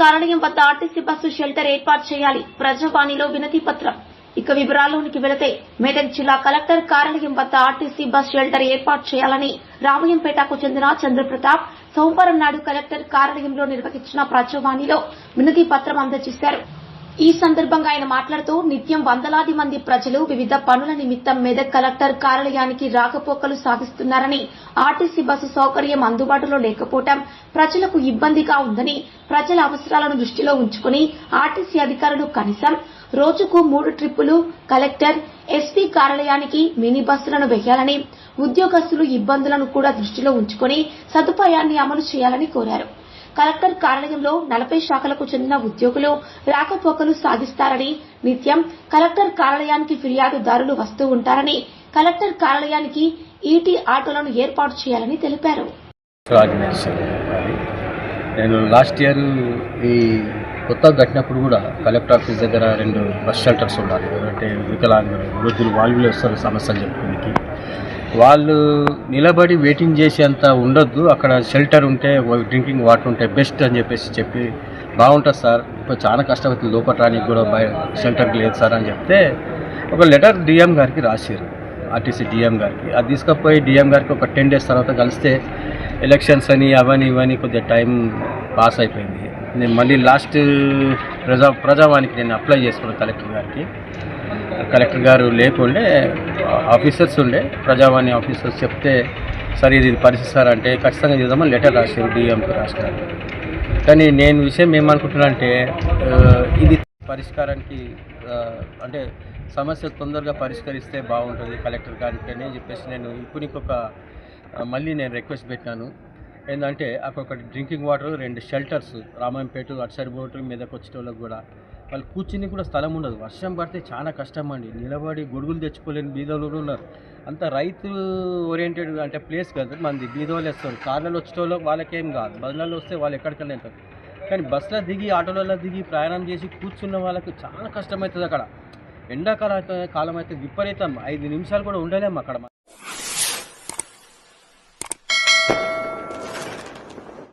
కార్యాలయం వద్ద RTC bus shelter ఏర్పాటు చేయాలి. ప్రజావాణిలో వినతి పత్రం. ఇక వివరాల్లోనికి వెళితే మెదక్ జిల్లా కలెక్టర్ కార్యాలయం వద్ద ఆర్టీసీ బస్ షెల్టర్ ఏర్పాటు చేయాలని రామయ్యంపేటకు చెందిన చంద్రప్రతాప్ సోమవారం నాడు కలెక్టర్ కార్యాలయంలో నిర్వహించిన ప్రజావాణిలో వినతి పత్రం అందజేశారు. ఈ సందర్భంగా ఆయన మాట్లాడుతూ నిత్యం వందలాది మంది ప్రజలు వివిధ పనుల నిమిత్తం మెదక్ కలెక్టర్ కార్యాలయానికి రాకపోకలు సాగిస్తున్నారని ఆర్టీసీ బస్సు సౌకర్యం అందుబాటులో లేకపోవటం ప్రజలకు ఇబ్బందిగా ఉందని ప్రజల అవసరాలను దృష్టిలో ఉంచుకుని ఆర్టీసీ అధికారులు కనీసం రోజుకు మూడు ట్రిప్పులు కలెక్టర్ ఎస్పీ కార్యాలయానికి మినీ బస్సులను వేయాలని ఉద్యోగస్తులు ఇబ్బందులను కూడా దృష్టిలో ఉంచుకుని సదుపాయాన్ని అమలు చేయాలని కోరారు. కలెక్టర్ కార్యాలయంలో నలభై శాఖలకు చెందిన ఉద్యోగులు రాకపోకలు సాగిస్తారని నిత్యం కలెక్టర్ కార్యాలయానికి ఫిర్యాదుదారులు వస్తూ ఉంటారని కలెక్టర్ కార్యాలయానికి ఈటీ ఆటోలను ఏర్పాటు చేయాలని తెలిపారు. నేను లాస్ట్ ఇయర్ ఈ కొత్త కట్టినప్పుడు కూడా కలెక్టర్ ఆఫీస్ దగ్గర రెండు బస్ షెల్టర్స్ ఉండాలి. అంటే వికలాంగులు వృద్ధులు వాళ్ళు వస్తారు సమస్యలు చెప్పుకోనికి వాళ్ళు నిలబడి వెయిటింగ్ చేసేంత ఉండొద్దు. అక్కడ షెల్టర్ ఉంటే డ్రింకింగ్ వాటర్ ఉంటే బెస్ట్ అని చెప్పేసి చెప్పి బాగుంటుంది సార్. ఇప్పుడు చాలా కష్టపడుతుంది. లోపల రానికి కూడా బయ షెల్టర్ లేదు సార్ అని చెప్తే ఒక లెటర్ డిఎం గారికి రాశారు. ఆర్టీసీ డిఎం గారికి. అది తీసుకుపోయి డిఎం గారికి ఒక టెన్ డేస్ తర్వాత కలిస్తే ఎలక్షన్స్ అని అవని ఇవని కొద్దిగా టైం పాస్ అయిపోయింది. నేను మళ్ళీ లాస్ట్ ప్రజా ప్రజావానికి నేను అప్లై చేసుకున్నాను కలెక్టర్ గారికి. కలెక్టర్ గారు లేకుండే ఆఫీసర్స్ ఉండే ప్రజావాణి ఆఫీసర్స్ చెప్తే సరే ఇది పరిస్థితి సార్ అంటే ఖచ్చితంగా చేద్దామని లెటర్ రాశారు డిఎంకి రాశారు కానీ నేను విషయం ఏమనుకుంటున్నా అంటే ఇది పరిష్కారానికి అంటే సమస్య తొందరగా పరిష్కరిస్తే బాగుంటుంది కలెక్టర్ గారికి అని చెప్పేసి నేను ఇప్పుడు ఇంకొక మళ్ళీ నేను రిక్వెస్ట్ పెట్టాను ఏంటంటే అక్కడ డ్రింకింగ్ వాటర్ రెండు షెల్టర్స్ రామాయంపేట అటు సైడ్ బోటు మీదకి వచ్చేటోళ్ళకి కూడా వాళ్ళు కూర్చుని కూడా స్థలం ఉండదు. వర్షం పడితే చాలా కష్టం అండి నిలబడి గొడుగులు తెచ్చుకోలేని బీదోళ్ళు కూడా ఉన్నారు. అంత రైతు ఓరియంటెడ్ అంటే ప్లేస్ కదా మంది బీదోళ్ళు వేస్తారు. కార్లలో వచ్చేటోళ్ళు వాళ్ళకేం కాదు. బస్సులలో వస్తే వాళ్ళు ఎక్కడికైనా వెళ్తారు. కానీ బస్సులో దిగి ఆటోలలో దిగి ప్రయాణం చేసి కూర్చున్న వాళ్ళకి చాలా కష్టమవుతుంది అక్కడ. ఎండాకాలం కాలం అయితే విపరీతం. ఐదు నిమిషాలు కూడా ఉండలేము అక్కడ.